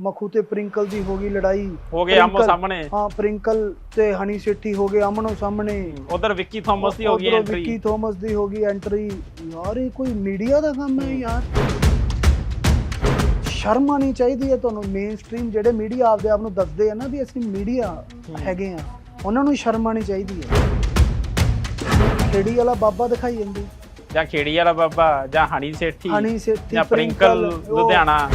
ਮਖੂ ਤੇ ਪ੍ਰਿੰਕਲ ਦੀ ਹੋ ਗਈ ਲੜਾਈ। ਹੋ ਗਏ ਆਮੋ ਪ੍ਰਿੰਕਲ- ਸਾਹਮਣੇ। ਹਾਂ ਪ੍ਰਿੰਕਲ ਤੇ ਹਨੀ ਸੇਠੀ ਹੋ ਗਏ ਆਮਣੋ ਸਾਹਮਣੇ। ਉਧਰ ਵਿੱਕੀ ਥਾਮਸ ਦੀ ਹੋ ਗਈ ਉੱਧਰੋਂ ਐਂਟਰੀ ਵਿੱਕੀ ਥੋਮਸ ਦੀ ਹੋ ਗਈ ਐਂਟਰੀ ਯਾਰ ਇਹ ਕੋਈ ਮੀਡੀਆ ਦਾ ਕੰਮ ਹੈ ਯਾਰ। ਸ਼ਰਮ ਆਣੀ ਚਾਹੀਦੀ ਹੈ ਤੁਹਾਨੂੰ। ਮੇਨ ਸਟ੍ਰੀਮ ਜਿਹੜੇ ਮੀਡੀਆ ਆਪਦੇ ਆਪ ਨੂੰ ਦੱਸਦੇ ਆ ਨਾ ਵੀ ਅਸੀਂ ਮੀਡੀਆ ਹੈਗੇ ਆ ਉਹਨਾਂ ਨੂੰ ਸ਼ਰਮ ਆਣੀ ਚਾਹੀਦੀ ਹੈ। ਖੇੜੀ ਵਾਲਾ ਬਾਬਾ ਦਿਖਾਈ ਜਾਂਦੇ। ਜਾਂ ਖੇੜੀ ਵਾਲਾ ਬਾਬਾ ਜਾਂ ਹਣੀ ਸੇਠੀ ਜਾਂ ਪ੍ਰਿੰਕਲ ਉਹ ਲੁਧਿਆਣਾ।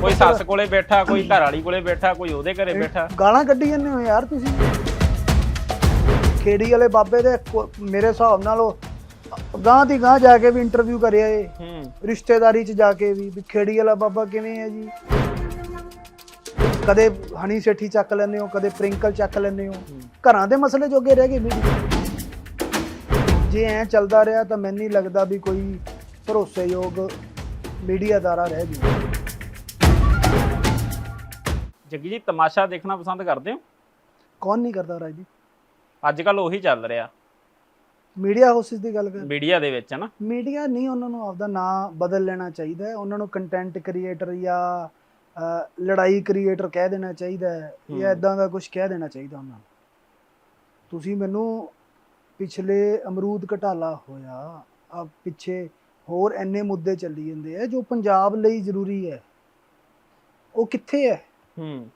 ਕੋਈ ਪੱਤਰ- ਸੱਸ ਕੋਲੇ ਬੈਠਾ ਕੋਈ ਘਰ ਵਾਲੀ ਕੋਲੇ ਬੈਠਾ ਕੋਈ ਉਹਦੇ ਘਰੇ ਬੈਠਾ। ਗਾਲਾਂ ਕੱਢੀ ਜਾਂਦੇ ਹੋ ਯਾਰ ਤੁਸੀਂ। ਖੇੜੀ ਵਾਲੇ ਬਾਬੇ ਦੇ ਕੋ- ਮੇਰੇ ਹਿਸਾਬ ਨਾਲ ਉਹ ਗਾਂ ਦੀ ਗਾਂ ਜਾ ਕੇ ਵੀ ਇੰਟਰਵਿਊ ਕਰਿਆ ਏ ਹੂੰ। ਰਿਸ਼ਤੇਦਾਰੀ ਚ ਜਾ ਕੇ ਵੀ ਵੀ ਖੇੜੀ ਵਾਲਾ ਬਾਬਾ ਕਿਵੇਂ ਹੈ ਜੀ? ਕਦੇ ਹਣੀ ਸੇਠੀ ਚੱਕ ਲੈਂਦੇ ਹੋ ਕਦੇ ਪ੍ਰਿੰਕਲ ਚੱਕ ਲੈਂਦੇ ਹੋ। ਘਰਾਂ ਦੇ ਮਸਲੇ ਜੋਗੇ ਰਹਿ ਗਏ ਮੀਡੀਆ। ਜੇ ਐ ਚੱਲਦਾ ਰਿਹਾ ਤਾਂ ਮੈਨੂੰ ਨਹੀਂ ਲੱਗਦਾ ਵੀ ਕੋਈ ਭਰੋਸੇਯੋਗ ਮੀਡੀਆਦਾਰਾ ਰਹਿ ਜੂ। ਜੱਗੀ ਜੀ ਤਮਾਸ਼ਾ ਦੇਖਣਾ ਪਸੰਦ ਕਰਦੇ ਹੋ? ਕੌਣ ਨਹੀਂ ਕਰਦਾ ਰਾਜ ਜੀ? ਅੱਜ ਕੱਲ ਉਹੀ ਚੱਲ ਰਿਹਾ। ਮੀਡੀਆ ਹਾਊਸਿਸ ਦੀ ਗੱਲ ਕਰ ਮੀਡੀਆ ਦੇ ਵਿੱਚ ਨਾ? ਮੀਡੀਆ ਨਹੀਂ ਉਹਨਾਂ ਨੂੰ ਆਪਦਾ ਨਾਂ ਬਦਲ ਲੈਣਾ ਚਾਹੀਦਾ ਹੈ। ਉਹਨਾਂ ਨੂੰ ਕੰਟੈਂਟ ਕ੍ਰੀਏਟਰ ਜਾਂ ਲੜਾਈ ਕ੍ਰੀਏਟਰ ਕਹਿ ਦੇਣਾ ਚਾਹੀਦਾ ਹੈ। ਜਾਂ ਇਦਾਂ ਦਾ ਕੁਝ ਕਹਿ ਦੇਣਾ ਚਾਹੀਦਾ ਉਹਨਾਂ ਨੂੰ। ਤੁਸੀਂ ਮੈਨੂੰ ਪਿਛਲੇ ਅਮਰੂਦ ਘਟਾਲਾ ਹੋਇਆ ਆ ਪਿੱਛੇ ਹੋਰ ਐਨੇ ਮੁੱਦੇ ਚੱਲੀ ਜਾਂਦੇ ਆ ਜੋ ਪੰਜਾਬ ਲਈ ਜ਼ਰੂਰੀ ਹੈ। ਉਹ ਕਿੱਥੇ ਹੈ? ਹੂੰ।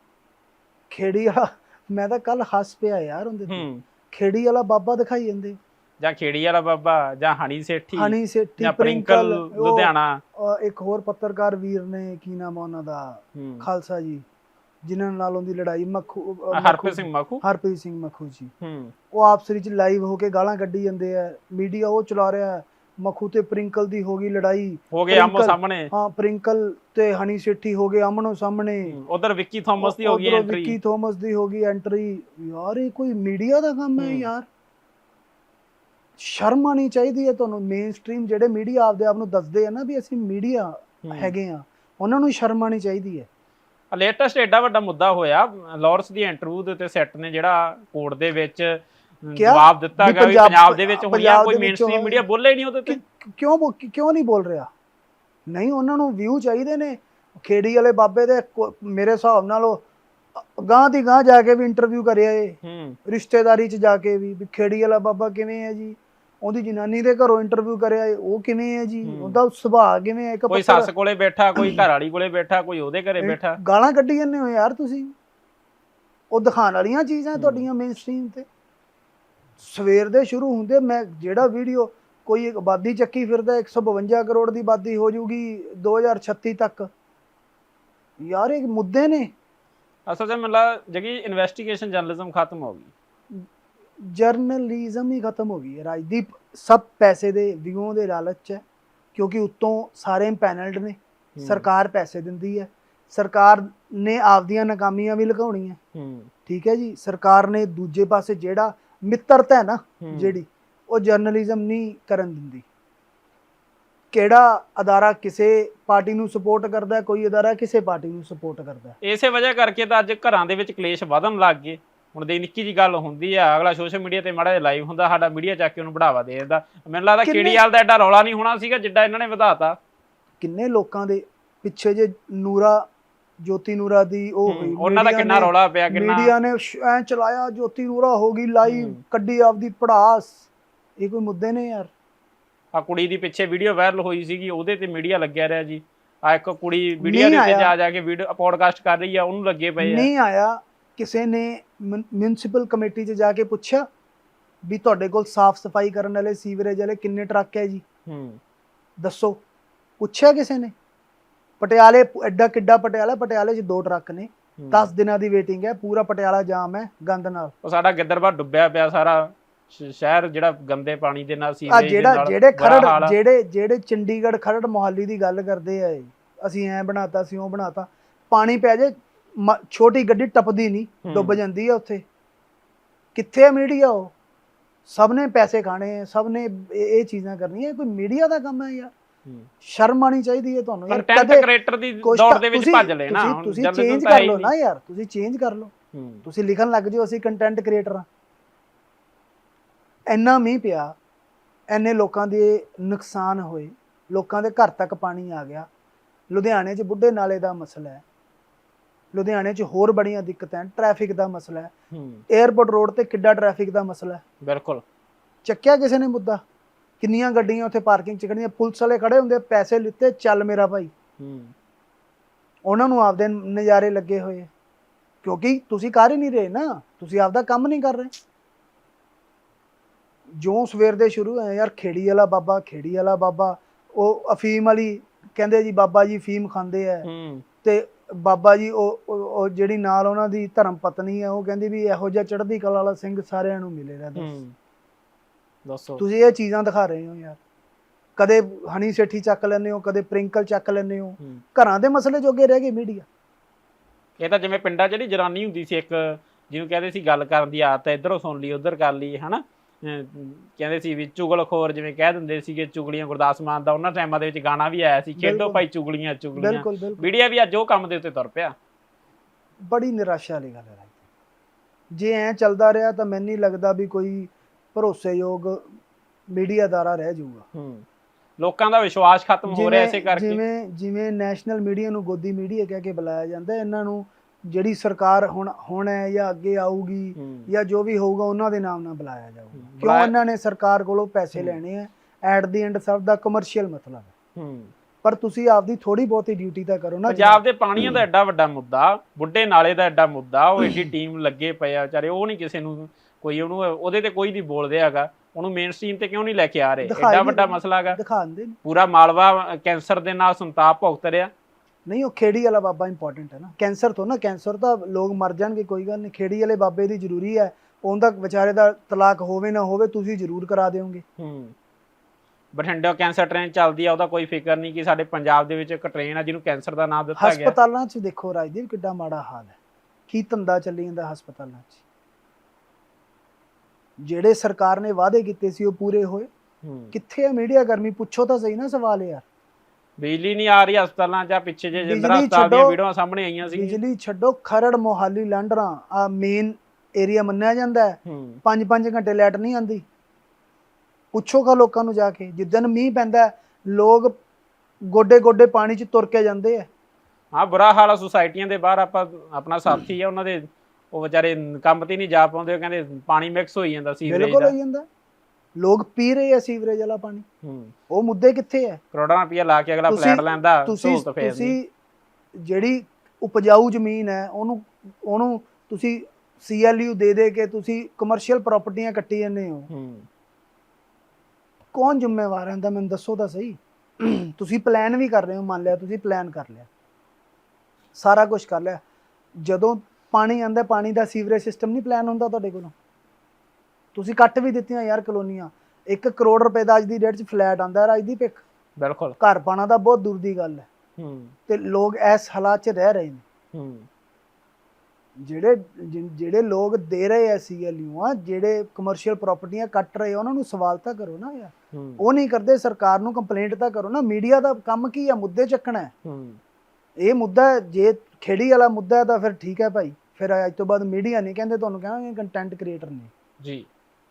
ਖੇੜੀ ਵਾਲਾ ਮੈਂ ਤਾਂ ਕੱਲ ਹੱਸ ਪਿਆ ਯਾਰ ਉਹਦੇ ਤੇ। ਹੂੰ। ਖੇੜੀ ਵਾਲਾ ਬਾਬਾ ਦਿਖਾਈ ਜਾਂਦੇ। ਜਾਂ ਖੇੜੀ ਵਾਲਾ ਬਾਬਾ ਜਾਂ ਹਣੀ ਸੇਠੀ ਹਨੀ ਸੇਠੀ ਜਾਂ ਪ੍ਰਿੰਕਲ ਉਹ- ਲੁਧਿਆਣਾ। ਇੱਕ ਹੋਰ ਪੱਤਰਕਾਰ ਵੀਰ ਨੇ ਕੀ ਨਾਮ ਆ ਉਹਨਾਂ ਦਾ? ਹੂੰ। ਖਾਲਸਾ ਜੀ ਜਿਨ੍ਹਾਂ ਨਾਲ ਉਹਦੀ ਲੜਾਈ ਮੱਖੂ ਹਰਪ੍ਰੀਤ ਸਿੰਘ ਮਖੂ? ਹਰਪ੍ਰੀਤ ਸਿੰਘ ਮੱਖੂ ਜੀ। ਹੂੰ। ਉਹ ਆਪਸਰੀ ਚ ਲਾਈਵ ਹੋ ਕੇ ਗਾਲਾਂ ਕੱਢੀ ਜਾਂਦੇ ਆ। ਮੀਡੀਆ ਉਹ ਚਲਾ ਰਿਹਾ। ਹੈ ਮੱਖੂ ਤੇ ਪ੍ਰਿੰਕਲ ਦੀ ਹੋ ਗਈ ਲੜਾਈ। ਹੋ ਗਏ ਆਮੋ ਸਾਹਮਣੇ। ਹਾਂ ਪ੍ਰਿੰਕਲ ਤੇ ਹਨੀ ਸੇਠੀ ਹੋ ਗਏ ਆਮਣੋ ਸਾਹਮਣੇ। ਉਧਰ ਵਿੱਕੀ ਥਾਮਸ ਦੀ ਹੋ ਗਈ ਐਂਟਰੀ ਵਿੱਕੀ ਥੋਮਸ ਦੀ ਹੋ ਗਈ ਐਂਟਰੀ ਯਾਰ ਇਹ ਕੋਈ ਮੀਡੀਆ ਦਾ ਕੰਮ ਹੈ। ਯਾਰ। ਸ਼ਰਮ ਆਣੀ ਚਾਹੀਦੀ ਹੈ ਤੁਹਾਨੂੰ। ਮੇਨ ਸਟ੍ਰੀਮ ਜਿਹੜੇ ਮੀਡੀਆ ਆਪਦੇ ਆਪ ਨੂੰ ਦੱਸਦੇ ਆ ਨਾ ਵੀ ਅਸੀਂ ਮੀਡੀਆ ਹੈਗੇ ਆ ਉਹਨਾਂ ਨੂੰ ਸ਼ਰਮ ਆਣੀ ਚਾਹੀਦੀ ਹੈ। ਲੇਟੈਸਟ ਐਡਾ ਵੱਡਾ ਮੁੱਦਾ ਹੋਇਆ ਲਾਰੈਂਸ ਦੀ ਇੰਟਰਵਿਊ ਦੇ ਉੱਤੇ ਸੈੱਟ ਨੇ ਜਿਹੜਾ ਕੋਰਟ ਦੇ ਵਿੱਚ ਕਿਹਾ? ਜਵਾਬ ਦਿੱਤਾ ਵੀ ਗਿਆ ਵੀ ਪੰਜਾਬ- ਦੇ ਵਿੱਚ ਹੋਈਆਂ ਪੰਜਾਬ ਕੋਈ ਦੇ ਮੇਨ ਵਿੱਚੋਂ ਸਟ੍ਰੀਮ ਮੀਡੀਆ ਬੋਲੇ ਹੀ ਨਹੀਂ ਉਹਦੇ ਤੇ। ਕਿ- ਕਿਉਂ ਬੋ- ਕਿ- ਕਿਉਂ ਨਹੀਂ ਬੋਲ ਰਿਹਾ? ਨਹੀਂ ਉਹਨਾਂ ਨੂੰ ਵਿਊ ਚਾਹੀਦੇ ਨੇ। ਖੇੜੀ ਵਾਲੇ ਬਾਬੇ ਦੇ ਕੋ- ਮੇਰੇ ਹਿਸਾਬ ਨਾਲ ਉਹ ਗਾਂ ਦੀ ਗਾਂ ਜਾ ਕੇ ਵੀ ਇੰਟਰਵਿਊ ਕਰਿਆ ਏ ਹੂੰ। ਰਿਸ਼ਤੇਦਾਰੀ ਚ ਜਾ ਕੇ ਵੀ ਵੀ ਖੇੜੀ ਵਾਲਾ ਬਾਬਾ ਕਿਵੇਂ ਹੈ ਜੀ? ਉਹਦੀ ਜਨਾਨੀ ਦੇ ਘਰੋਂ ਇੰਟਰਵਿਊ ਕਰਿਆ ਏ ਉਹ ਕਿਵੇਂ ਹੈ ਜੀ? ਹੂੰ। ਉਹਦਾ ਸੁਭਾਅ ਕਿਵੇਂ ਹੈ? ਇੱਕ ਕੋਈ ਪੱਤਰ- ਸੱਸ ਕੋਲੇ ਬੈਠਾ ਕੋਈ ਘਰ ਵਾਲੀ ਕੋਲੇ ਬੈਠਾ ਕੋਈ ਉਹਦੇ ਘਰੇ ਬੈਠਾ। ਗਾਲਾਂ ਕੱਢੀ ਜਾਂਦੇ ਹੋ ਯਾਰ ਤੁਸੀਂ। ਉਹ ਦਿਖਾਉਣ ਵਾਲੀਆਂ ਚੀਜ਼ਾਂ ਤੁਹਾਡੀਆਂ ਮੇਨ ਸਟ੍ਰੀਮ ਤੇ। ਸਵੇਰ ਦੇ ਸ਼ੁਰੂ ਹੁੰਦੇ ਮੈਂ ਜਿਹੜਾ ਵੀਡੀਓ ਕੋਈ ਇੱਕ ਆਬਾਦੀ ਚੱਕੀ ਫਿਰਦਾ 152 ਕਰੋੜ ਦੀ ਆਬਾਦੀ ਹੋ ਜਾਊਗੀ 2036 ਤੱਕ। ਯਾਰ ਇਹ ਮੁੱਦੇ ਨੇ। ਅਸਲ 'ਚ ਮੈਨੂੰ ਲੱਗਾ ਜਗੀ ਇਨਵੈਸਟੀਗੇਸ਼ਨ ਜਰਨਲਿਜ਼ਮ ਖਤਮ ਹੋ ਗਈ। ਜਰਨਲਿਜ਼ਮ ਹੀ ਖਤਮ ਹੋ ਗਈ ਰਾਜਦੀਪ ਸਭ ਪੈਸੇ ਦੇ ਵਿਊਆਂ ਦੇ ਲਾਲਚ 'ਚ ਹੈ ਕਿਉਂਕਿ ਉੱਤੋਂ ਸਾਰੇ ਪੈਨਲਡ ਨੇ। ਸਰਕਾਰ ਪੈਸੇ ਦਿੰਦੀ ਹੈ। ਸਰਕਾਰ ਨੇ ਆਪਦੀਆਂ ਨਾਕਾਮੀਆਂ ਵੀ ਲੁਕਾਉਣੀਆਂ। ਹੂੰ। ਠੀਕ ਹੈ ਜੀ। ਸਰਕਾਰ ਨੇ ਦੂਜੇ ਪਾਸੇ ਜਿਹੜਾ ਮਿੱਤਰਤਾ ਹੈ ਨਾ। ਜਿਹੜੀ ਉਹ ਜਰਨਲਿਜ਼ਮ ਨਹੀਂ ਕਰਨ ਦਿੰਦੀ ਕਿਹੜਾ ਅਦਾਰਾ ਕਿਸੇ ਪਾਰਟੀ ਨੂੰ ਸਪੋਰਟ ਕਰਦਾ ਹੈ, ਕੋਈ ਅਦਾਰਾ ਕਿਸੇ ਪਾਰਟੀ ਨੂੰ ਸਪੋਰਟ ਕਰਦਾ ਹੈ। ਇਸੇ ਵਜ੍ਹਾ ਕਰਕੇ ਤਾਂ ਅੱਜ ਘਰਾਂ ਦੇ ਵਿੱਚ ਕਲੇਸ਼ ਵਧਣ ਲੱਗ ਗਏ ਹੁਣ ਦੇ ਨਿੱਕੀ ਜੀ ਗੱਲ ਹੁੰਦੀ ਆ ਅਗਲਾ ਸੋਸ਼ਲ ਮੀਡੀਆ ਤੇ ਮਾੜਾ ਜਿਹਾ ਲਾਈਵ ਹੁੰਦਾ ਸਾਡਾ ਮੀਡੀਆ ਚੱਕ ਕੇ ਉਹਨੂੰ ਬੜਾਵਾ ਦੇ ਦਿੰਦਾ ਮੈਨੂੰ ਲੱਗਦਾ ਕਿੰਨੇ- ਕੀੜੀ ਵਾਲ ਦਾ ਐਡਾ ਰੌਲਾ ਨਹੀਂ ਹੋਣਾ ਸੀਗਾ ਜਿੱਡਾ ਇਹਨਾਂ ਨੇ ਵਧਾਤਾ ਕਿੰਨੇ ਲੋਕਾਂ ਦੇ ਪਿੱਛੇ ਜੇ ਨੂਰਾ ਜੋਤੀ ਨੂਰਾ ਦੀ ਉਹ ਹੋਈ। ਉਹਨਾਂ ਦਾ ਕਿੰਨਾ ਰੌਲਾ ਪਿਆ ਕਿੰਨਾ ਮੀਡੀਆ ਨੇ ਐਂ ਚਲਾਇਆ ਜੋਤੀ ਨੂਰਾ ਹੋ ਗਈ ਲਾਈਵ। ਕੱਢੀ ਆਪਦੀ ਪੜਾਸ। ਇਹ ਕੋਈ ਮੁੱਦੇ ਨੇ ਯਾਰ? ਆ ਕੁੜੀ ਦੀ ਪਿੱਛੇ ਵੀਡੀਓ ਵਾਇਰਲ ਹੋਈ ਸੀਗੀ ਉਹਦੇ ਤੇ ਮੀਡੀਆ ਲੱਗਿਆ ਰਿਹਾ ਜੀ। ਆ ਇੱਕ ਕੁੜੀ ਵੀਡੀਓ ਦੇ ਆਇਆ। ਜਾ ਜਾ ਕੇ ਵੀਡੀਓ ਪੋਡਕਾਸਟ ਕਰ ਰਹੀ ਆ ਉਹਨੂੰ ਲੱਗੇ ਪਏ ਆ। ਨਹੀਂ ਆਇਆ। ਕਿਸੇ ਨੇ ਮਿਊਨਿਸਪਲ ਕਮੇਟੀ 'ਚ ਜਾ ਕੇ ਪੁੱਛਿਆ ਵੀ ਤੁਹਾਡੇ ਕੋਲ ਸਾਫ਼ ਸਫ਼ਾਈ ਕਰਨ ਵਾਲੇ ਸੀਵਰੇਜ ਵਾਲੇ ਕਿੰਨੇ ਟਰੱਕ ਹੈ ਜੀ? ਹੂੰ। ਦੱਸੋ। ਪੁੱਛਿਆ ਕਿਸੇ ਨੇ? ਪਟਿਆਲੇ ਐਡਾ ਕਿੱਡਾ ਪਟਿਆਲਾ ਪਟਿਆਲੇ 'ਚ ਦੋ ਟਰੱਕ ਨੇ ਹੂੰ। 10 ਦਿਨਾਂ ਦੀ ਵੇਟਿੰਗ ਹੈ ਪੂਰਾ ਪਟਿਆਲਾ ਜਾਮ ਹੈ ਗੰਦ ਨਾਲ ਉਹ ਸਾਡਾ ਗਿੱਦੜਬਾਹ ਡੁੱਬਿਆ ਪਿਆ ਸਾਰਾ ਸ਼- ਸ਼ਹਿਰ ਜਿਹੜਾ ਗੰਦੇ ਪਾਣੀ ਦੇ ਨਾਲ ਆ ਸੀਵਰੇਜ ਦੇ ਜਿਹੜਾ ਨਾਲ ਜਿਹੜੇ ਖਰੜ। ਜਿਹੜੇ ਜਿਹੜੇ ਚੰਡੀਗੜ੍ਹ ਖਰੜ ਮੋਹਾਲੀ ਦੀ ਗੱਲ ਕਰਦੇ ਆ ਅਸੀਂ ਐ ਬਣਾਤਾ ਅਸੀਂ ਉਹ ਬਣਾਤਾ ਪਾਣੀ ਪੈ ਜੇ ਛੋਟੀ ਗੱਡੀ ਟੱਪਦੀ ਨਹੀਂ। ਡੁੱਬ ਜਾਂਦੀ ਆ ਉੱਥੇ ਕਿੱਥੇ ਆ ਮੀਡੀਆ ਉਹ ਸਭ ਨੇ ਪੈਸੇ ਖਾਣੇ ਸਭ ਨੇ ਇਹ ਚੀਜ਼ਾਂ ਕਰਨੀਆਂ ਕੋਈ ਮੀਡੀਆ ਦਾ ਕੰਮ ਹੈ ਯਾਰ। ਸ਼ਰਮ ਆਣੀ ਚਾਹੀਦੀ ਹੈ ਤੁਹਾਨੂੰ ਯਾਰ ਕਦੇ ਕ੍ਰੀਏਟਰ ਦੀ ਦੌੜ ਦੇ ਵਿੱਚ ਭੱਜ ਲੈਣਾ ਤੁਸੀਂ- ਹੁਣ ਤੁਸੀਂ ਚੇਂਜ ਕਰ ਲਓ। ਨਾ ਯਾਰ ਤੁਸੀਂ ਚੇਂਜ ਕਰ ਲਓ। ਤੁਸੀਂ ਲਿਖਣ ਲੱਗ ਜਿਓ ਅਸੀਂ ਕੰਟੈਂਟ ਕ੍ਰੀਏਟਰ ਆ ਇੰਨਾ ਮੀਂਹ ਪਿਆ ਐਨੇ ਲੋਕਾਂ ਦੇ ਨੁਕਸਾਨ ਹੋਏ ਲੋਕਾਂ ਦੇ ਘਰ ਤੱਕ ਪਾਣੀ ਆ ਗਿਆ। ਲੁਧਿਆਣੇ 'ਚ ਬੁੱਢੇ ਨਾਲੇ ਦਾ ਮਸਲਾ ਹੈ। ਲੁਧਿਆਣੇ 'ਚ ਹੋਰ ਬੜੀਆਂ ਦਿੱਕਤਾਂ ਟ੍ਰੈਫਿਕ ਦਾ ਮਸਲਾ ਹੈ। 에ਅਰਪੋਰਟ ਰੋਡ ਤੇ ਕਿੱਡਾ ਟ੍ਰੈਫਿਕ ਦਾ ਮਸਲਾ ਹੈ। ਬਿਲਕੁਲ। ਚੱਕਿਆ ਕਿਸੇ ਨੇ ਮੁੱਦਾ? ਕਿੰਨੀਆਂ ਗੱਡੀਆਂ ਉੱਥੇ ਪਾਰਕਿੰਗ 'ਚ ਖੜੀਆਂ ਪੁਲਿਸ ਵਾਲੇ ਖੜੇ ਹੁੰਦੇ ਪੈਸੇ ਲਿੱਤੇ ਚੱਲ ਮੇਰਾ ਭਾਈ। ਹੂੰ। ਉਹਨਾਂ ਨੂੰ ਆਪਦੇ ਨਜ਼ਾਰੇ ਲੱਗੇ ਹੋਏ। ਕਿਉਂਕਿ ਤੁਸੀਂ ਕਰ ਹੀ ਨਹੀਂ ਰਹੇ ਨਾ। ਤੁਸੀਂ ਆਪਦਾ ਕੰਮ ਨਹੀਂ ਕਰ ਰਹੇ। ਜੋ ਸਵੇਰ ਦੇ ਸ਼ੁਰੂ ਹੋਏ ਯਾਰ ਖੇੜੀ ਵਾਲਾ ਬਾਬਾ ਖੇੜੀ ਵਾਲਾ ਬਾਬਾ। ਉਹ ਅਫੀਮ ਵਾਲੀ ਕਹਿੰਦੇ ਜੀ ਬਾਬਾ ਜੀ ਫੀਮ ਖਾਂਦੇ ਆ। ਤੇ ਬਾਬਾ ਜੀ ਉਹ ਜਿਹੜੀ ਨਾਲ ਉਹਨਾਂ ਦੀ ਧਰਮ ਪਤਨੀ ਹੈ ਉਹ ਕਹਿੰਦੀ ਵੀ ਇਹੋ ਜਿਹਾ ਚੜ੍ਹਦੀ ਕਲਾ ਵਾਲਾ ਸਿੰਘ ਸਾਰਿਆਂ ਨੂੰ ਮਿਲੇਗਾ ਦੱਸ ਹੂੰ। ਦੱਸੋ। ਤੁਸੀਂ ਇਹ ਚੀਜ਼ਾਂ ਦਿਖਾ ਰਹੇ ਹੋ ਯਾਰ। ਕਦੇ ਹਨੀ ਸੇਠੀ ਚੱਕ ਲੈਂਦੇ ਹੋ ਕਦੇ ਪ੍ਰਿੰਕਲ ਚੱਕ ਲੈਂਦੇ ਹੋ। ਹੂੰ। ਘਰਾਂ ਦੇ ਮਸਲੇ ਜੋਗੇ ਰਹਿ ਗਏ ਮੀਡੀਆ। ਇਹ ਤਾਂ ਜਿਵੇਂ ਪਿੰਡਾਂ 'ਚ ਜਿਹੜੀ ਜਨਾਨੀ ਹੁੰਦੀ ਸੀ ਇੱਕ ਜਿਹਨੂੰ ਕਹਿੰਦੇ ਸੀ ਗੱਲ ਕਰਨ ਦੀ ਆਦਤ ਹੈ ਇਧਰੋਂ ਸੁਣ ਲਈ ਉਧਰ ਕਰ ਲਈ ਹਨਾ? ਕਹਿੰਦੇ ਸੀ ਵੀ ਚੁਗਲਖੋਰ ਜਿਵੇਂ ਕਹਿ ਦਿੰਦੇ ਸੀਗੇ ਚੁਗਲੀਆਂ ਗੁਰਦਾਸ ਮਾਨ ਦਾ ਉਹਨਾਂ ਟਾਈਮਾਂ ਦੇ ਵਿੱਚ ਗਾਣਾ ਵੀ ਆਇਆ ਸੀ ਖੇਡੋ ਬਿਲਕੁਲ। ਭਾਈ ਚੁਗਲੀਆਂ ਚੁਗਲੀਆਂ। ਬਿਲਕੁਲ ਬਿਲਕੁਲ। ਮੀਡੀਆ ਵੀ ਅੱਜ ਉਹ ਕੰਮ ਦੇ ਉੱਤੇ ਤੁਰ ਪਿਆ। ਬੜੀ ਨਿਰਾਸ਼ਾ ਵਾਲੀ ਗੱਲ ਹੈ ਰਾਜ। ਜੇ ਐ ਚੱਲਦਾ ਰਿਹਾ ਤਾਂ ਮੈਨੂੰ ਨਹੀਂ ਲੱਗਦਾ ਵੀ ਕੋਈ ਭਰੋਸੇਯੋਗ ਮੀਡੀਆ ਦਾਰਾ ਰਹਿ ਜਾਊਗਾ। ਹੂੰ। ਲੋਕਾਂ ਦਾ ਵਿਸ਼ਵਾਸ ਖਤਮ ਹੋ ਰਿਹਾ ਇਸੇ ਕਰਕੇ। ਜਿਵੇਂ ਜਿਵੇਂ ਨੈਸ਼ਨਲ ਮੀਡੀਆ ਨੂੰ ਗੋਦੀ ਮੀਡੀਆ ਕਹਿ ਕੇ ਬੁਲਾਇਆ ਜਾਂਦਾ ਇਹਨਾਂ ਨੂੰ ਜਿਹੜੀ ਸਰਕਾਰ ਹੁਣ ਹੁਣ ਹੈ ਜਾਂ ਅੱਗੇ ਆਊਗੀ ਜਾਂ ਜੋ ਵੀ ਹੋਊਗਾ ਉਹਨਾਂ ਦੇ ਨਾਮ ਨਾਲ ਬੁਲਾਇਆ ਜਾਊਗਾ। ਕਿਉਂ ਇਹਨਾਂ ਨੇ ਸਰਕਾਰ ਕੋਲੋਂ ਪੈਸੇ। ਲੈਣੇ ਆ? ਐਟ ਦੀ ਐਂਡ ਸਭ ਦਾ ਕਮਰਸ਼ੀਅਲ ਮਤਲਬ ਹੈ। ਹੂੰ। ਪਰ ਤੁਸੀਂ ਆਪਦੀ ਥੋੜੀ ਬਹੁਤੀ ਡਿਊਟੀ ਤਾਂ ਕਰੋ ਨਾ ਪੰਜਾਬ ਦੇ ਪਾਣੀਆਂ ਦਾ ਐਡਾ ਵੱਡਾ ਮੁੱਦਾ ਬੁੱਢੇ ਨਾਲੇ ਦਾ ਐਡਾ ਮੁੱਦਾ ਉਹ ਐਡੀ ਟੀਮ ਲੱਗੇ ਪਏ ਆ ਵਿਚਾਰੇ ਉਹ ਨਹੀਂ ਕਿਸੇ ਨੂੰ ਕੋਈ ਉਹਨੂੰ ਉਹਦੇ ਤੇ ਕੋਈ ਨਹੀਂ ਬੋਲਦੇ ਹੈਗਾ। ਉਹਨੂੰ ਮੇਨ ਸਟ੍ਰੀਮ ਤੇ ਕਿਉਂ ਨਹੀਂ ਲੈ ਕੇ ਆ ਰਹੇ? ਐਡਾ ਵੱਡਾ। ਮਸਲਾ ਹੈਗਾ। ਪੂਰਾ ਮਾਲਵਾ ਕੈਂਸਰ ਦੇ ਨਾਲ ਸੰਤਾਪ ਭੁਗਤ ਰਿਹਾ। ਨਹੀਂ ਉਹ ਖੇੜੀ ਵਾਲਾ ਬਾਬਾ ਇੰਪੋਰਟੈਂਟ ਹੈ ਨਾ। ਕੈਂਸਰ ਤੋਂ ਨਾ ਕੈਂਸਰ ਤਾਂ ਲੋਕ ਮਰ ਜਾਣਗੇ ਕੋਈ ਗੱਲ ਨਹੀਂ। ਖੇੜੀ ਵਾਲੇ ਬਾਬੇ ਦੀ ਜ਼ਰੂਰੀ ਹੈ। ਉਹਦਾ ਵਿਚਾਰੇ ਦਾ ਤਲਾਕ ਹੋਵੇ ਨਾ ਹੋਵੇ ਤੁਸੀਂ ਜ਼ਰੂਰ ਕਰਾ ਦਿਓਗੇ। ਹੂੰ। ਬਠਿੰਡਾ ਕੈਂਸਰ ਟ੍ਰੇਨ ਚੱਲਦੀ ਆ ਉਹਦਾ ਕੋਈ ਫਿਕਰ ਨਹੀਂ ਕਿ ਸਾਡੇ ਪੰਜਾਬ ਦੇ ਵਿੱਚ ਇੱਕ ਟ੍ਰੇਨ ਆ ਜਿਹਨੂੰ ਕੈਂਸਰ ਦਾ ਨਾਮ ਦਿੱਤਾ ਗਿਆ। ਹਸਪਤਾਲਾਂ 'ਚ ਦੇਖੋ ਰਾਜਦੀਪ ਕਿੱਡਾ ਮਾੜਾ ਹਾਲ ਹੈ। ਕੀ ਧੰਦਾ ਚੱਲੀ ਜਾਂਦਾ ਹਸਪਤਾਲਾਂ 'ਚ। ਜਿਹੜੇ ਸਰਕਾਰ ਨੇ ਵਾਅਦੇ ਕੀਤੇ ਸੀ ਉਹ ਪੂਰੇ ਹੋਏ। ਕਿੱਥੇ ਹੈ ਮੀਡੀਆ ਕਰਮੀ? ਪੁੱਛੋ ਤਾਂ ਸਹੀ ਨਾ ਸਵਾਲ ਯਾਰ। ਬਿਜਲੀ ਨਹੀਂ ਆ ਰਹੀ ਹਸਪਤਾਲਾਂ ਆਹ ਪਿੱਛੇ ਜੇ ਜਿੰਦਰਾ ਹਸਪਤਾਲ ਦੀਆਂ ਵੀਡੀਓਆਂ ਸਾਹਮਣੇ ਆਈਆਂ ਸੀ। ਬਿਜਲੀ ਛੱਡੋ ਖਰੜ ਮੋਹਾਲੀ ਲਾਂਡਰਾ ਆ ਮੇਨ ਏਰੀਆ ਮੰਨਿਆ ਜਾਂਦਾ ਹੈ। ਹੂੰ। 5-5 ਘੰਟੇ ਲਾਈਟ ਨਹੀਂ ਆਂਦੀ ਪੁੱਛੋਗਾ ਲੋਕਾਂ ਨੂੰ ਜਾ ਕੇ ਜਿੱਦਨ ਮੀਂਹ ਪੈਂਦਾ ਲੋਕ ਗੋਡੇ ਗੋਡੇ ਪਾਣੀ 'ਚ ਤੁਰ ਕੇ ਜਾਂਦੇ ਆ ਹਾਂ ਬੁਰਾ ਹਾਲ ਆ ਸੁਸਾਇਟੀਆਂ ਦੇ ਬਾਹਰ ਆਪਾਂ ਆਪਣਾ ਸਾਥੀ ਆ ਉਹਨਾਂ ਦੇ ਉਹ ਵਿਚਾਰੇ ਕੰਮ ਤੇ ਨਹੀਂ ਜਾ ਪਾਉਂਦੇ ਉਹ ਕਹਿੰਦੇ ਪਾਣੀ ਮਿਕਸ ਹੋਈ ਜਾਂਦਾ ਸੀਵਰੇਜ ਬਿਲਕੁਲ ਦਾ ਹੋ ਜਾਂਦਾ। ਲੋਕ ਪੀ ਰਹੇ ਆ ਸੀਵਰੇਜ ਵਾਲਾ ਪਾਣੀ। ਹੂੰ। ਉਹ ਮੁੱਦੇ ਕਿੱਥੇ ਹੈ ਕਰੋੜਾਂ ਰੁਪਇਆ ਲਾ ਕੇ ਅਗਲਾ ਤੁਸੀਂ- ਫਲੈਟ ਲੈਂਦਾ ਤੁਸੀਂ ਸਹੂਲਤ ਫੇਰ ਦੀ ਤੁਸੀਂ ਜਿਹੜੀ ਉਪਜਾਊ ਜ਼ਮੀਨ ਹੈ ਉਹਨੂੰ ਉਹਨੂੰ ਤੁਸੀਂ ਸੀਐਲਯੂ ਦੇ ਦੇ ਕੇ ਤੁਸੀਂ ਕਮਰਸ਼ੀਅਲ ਪ੍ਰਾਪਰਟੀਆਂ ਕੱਟੀ ਜਾਂਦੇ ਹੋ। ਹੂੰ। ਕੌਣ ਜ਼ਿੰਮੇਵਾਰ ਹੈ? ਇਹਦਾ ਮੈਨੂੰ ਦੱਸੋ ਤਾਂ ਸਹੀ। ਤੁਸੀਂ ਪਲਾਨ ਵੀ ਕਰ ਰਹੇ ਹੋ ਮੰਨ ਲਿਆ ਤੁਸੀਂ ਪਲਾਨ ਕਰ ਲਿਆ। ਸਾਰਾ ਕੁਝ ਕਰ ਲਿਆ। ਜਦੋਂ ਪਾਣੀ ਆਂਦਾ ਪਾਣੀ ਦਾ ਸੀਵਰੇਜ ਸਿਸਟਮ ਨਹੀਂ ਪਲਾਨ ਹੁੰਦਾ ਤੁਹਾਡੇ ਕੋਲੋਂ? ਤੁਸੀਂ ਕੱਟ ਵੀ ਦਿੱਤੀਆਂ ਯਾਰ ਕਲੋਨੀਆਂ। 1 ਕਰੋੜ ਰੁਪਏ ਦਾ ਅੱਜ ਦੀ ਡੇਟ 'ਚ ਫਲੈਟ ਆਂਦਾ ਰਾਜ ਦੀ ਪਿਕ ਬਿਲਕੁਲ। ਘਰ ਪਾਣਾ ਤਾਂ ਬਹੁਤ ਦੂਰ ਦੀ ਗੱਲ ਹੈ। ਹੂੰ। ਤੇ ਲੋਕ ਇਸ ਹਾਲਾਤ 'ਚ ਰਹਿ ਰਹੇ ਨੇ। ਹੂੰ। ਜਿਹੜੇ ਜਿਹੜੇ ਲੋਕ ਦੇ ਰਹੇ ਐ ਸੀਐਲਯੂ ਆ ਜਿਹੜੇ ਕਮਰਸ਼ੀਅਲ ਪ੍ਰਾਪਰਟੀਆਂ ਕੱਟ ਰਹੇ ਉਹਨਾਂ ਨੂੰ ਸਵਾਲ ਤਾਂ ਕਰੋ ਨਾ ਯਾਰ। ਉਹ ਨਹੀਂ ਕਰਦੇ ਸਰਕਾਰ ਨੂੰ ਕੰਪਲੇਂਟ ਤਾਂ ਕਰੋ ਨਾ। ਮੀਡੀਆ ਦਾ ਕੰਮ ਕੀ ਆ? ਮੁੱਦੇ ਚੱਕਣਾ ਇਹ ਮੁੱਦਾ ਜੇ ਖੇੜੀ ਵਾਲਾ ਮੁੱਦਾ ਹੈ ਤਾਂ ਫਿਰ ਠੀਕ ਹੈ ਭਾਈ। ਫਿਰ ਅੱਜ ਤੋਂ ਬਾਅਦ ਮੀਡੀਆ ਨਹੀਂ ਕਹਿੰਦੇ ਤੁਹਾਨੂੰ ਕਹਾਂਗੇ ਕੰਟੈਂਟ ਕ੍ਰੀਏਟਰ ਨੇ। ਜੀ।